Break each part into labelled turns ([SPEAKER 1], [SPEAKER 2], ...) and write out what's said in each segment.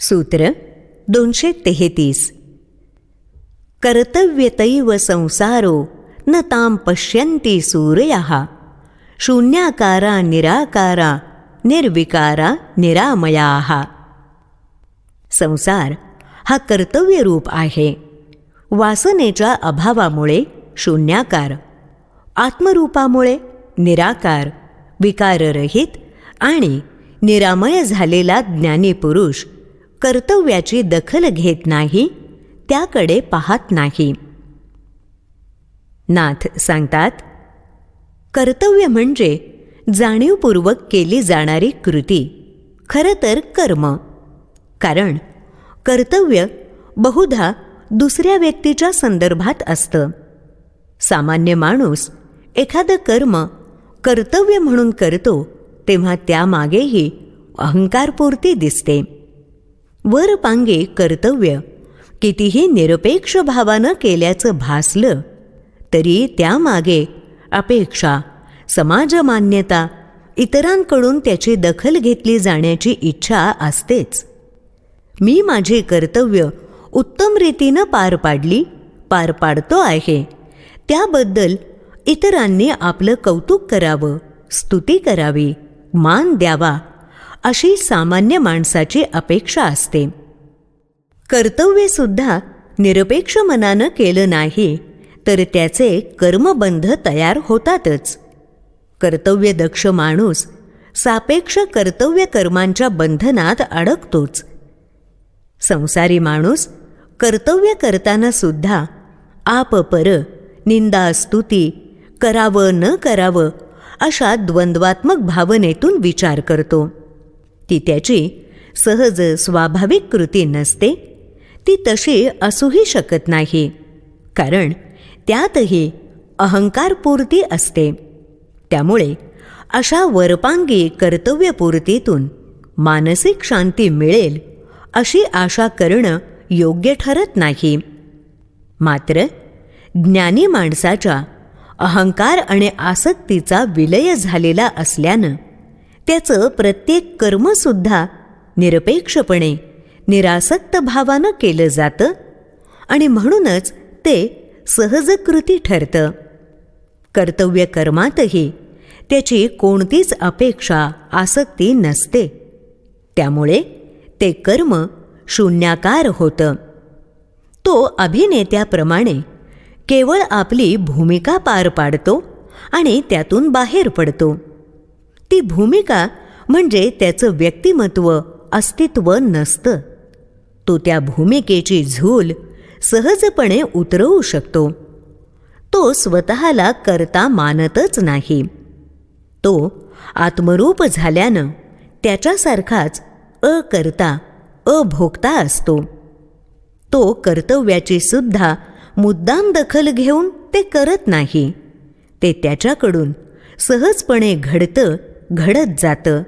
[SPEAKER 1] सूत्र दोनशे तेहेतीस. कर्तव्यतैव संसारो न तां पश्यन्ति सूरयः. शून्याकारा निराकारा निर्विकारा निरामयाः. संसार हा कर्तव्यरूप आहे. वासनेच्या अभावामुळे शून्याकार आत्मरूपामुळे निराकार विकाररहित आणि निरामय झालेला ज्ञानी पुरुष कर्तव्याची दखल घेत नाही त्याकडे पाहत नाही. नाथ सांगतात कर्तव्य म्हणजे जाणीवपूर्वक केली जाणारी कृती खरं तर कर्म. कारण कर्तव्य बहुधा दुसऱ्या व्यक्तीच्या संदर्भात असतं. सामान्य माणूस एखादं कर्म कर्तव्य म्हणून करतो तेव्हा त्यामागेही अहंकारपूर्ती दिसते. वरपांगे कर्तव्य. कितीही निरपेक्ष भावानं केल्याचं भासलं तरी त्यामागे अपेक्षा समाजमान्यता इतरांकडून त्याची दखल घेतली जाण्याची इच्छा असतेच. मी माझी कर्तव्य उत्तम रीतीनं पार पाडली पार पाडतो आहे. त्याबद्दल इतरांनी आपलं कौतुक करावं स्तुती करावी मान द्यावा अशी सामान्य माणसाची अपेक्षा असते. कर्तव्यसुद्धा निरपेक्ष मनानं केलं नाही तर त्याचे कर्मबंध तयार होतातच. कर्तव्यदक्ष माणूस सापेक्ष कर्तव्य कर्मांच्या बंधनात अडकतोच. संसारी माणूस कर्तव्य करताना सुद्धा आपपर निंदा स्तुती करावं न करावं अशा द्वंद्वात्मक भावनेतून विचार करतो. ती त्याची सहज स्वाभाविक कृती नसते. ती तशी असूही शकत नाही. कारण त्यातही अहंकारपूर्ती असते. त्यामुळे अशा वरपांगी कर्तव्यपूर्तीतून मानसिक शांती मिळेल अशी आशा करणं योग्य ठरत नाही. मात्र ज्ञानी माणसाच्या अहंकार आणि आसक्तीचा विलय झालेला असल्यानं त्याचं प्रत्येक कर्मसुद्धा निरपेक्षपणे निरासक्त भावानं केलं जातं आणि म्हणूनच ते सहजकृती ठरतं. कर्तव्य कर्मातही त्याची कोणतीच अपेक्षा आसक्ती नसते. त्यामुळे ते कर्म शून्याकार होतं. तो अभिनेत्याप्रमाणे केवळ आपली भूमिका पार पाडतो आणि त्यातून बाहेर पडतो. ती भूमिका म्हणजे त्याचं व्यक्तिमत्व अस्तित्व नसतं. तो त्या भूमिकेची झूल सहजपणे उतरवू शकतो. तो स्वतःला करता मानतच नाही. तो आत्मरूप झाल्यानं त्याच्यासारखाच अकर्ता अभोक्ता असतो. तो कर्तव्याची सुद्धा मुद्दाम दखल घेऊन ते करत नाही. ते त्याच्याकडून सहजपणे घडतं घडत जातं.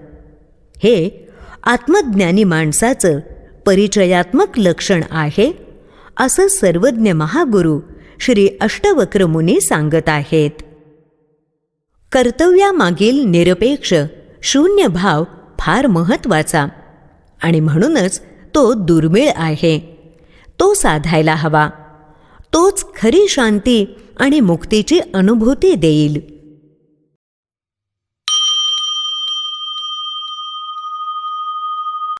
[SPEAKER 1] हे आत्मज्ञानी माणसाचं परिचयात्मक लक्षण आहे असं सर्वज्ञ महागुरू श्री अष्टवक्र मुनी सांगत आहेत. कर्तव्यामागील निरपेक्ष शून्य भाव फार महत्त्वाचा आणि म्हणूनच तो दुर्मिळ आहे. तो साधायला हवा. तोच खरी शांती आणि मुक्तीची अनुभूती देईल.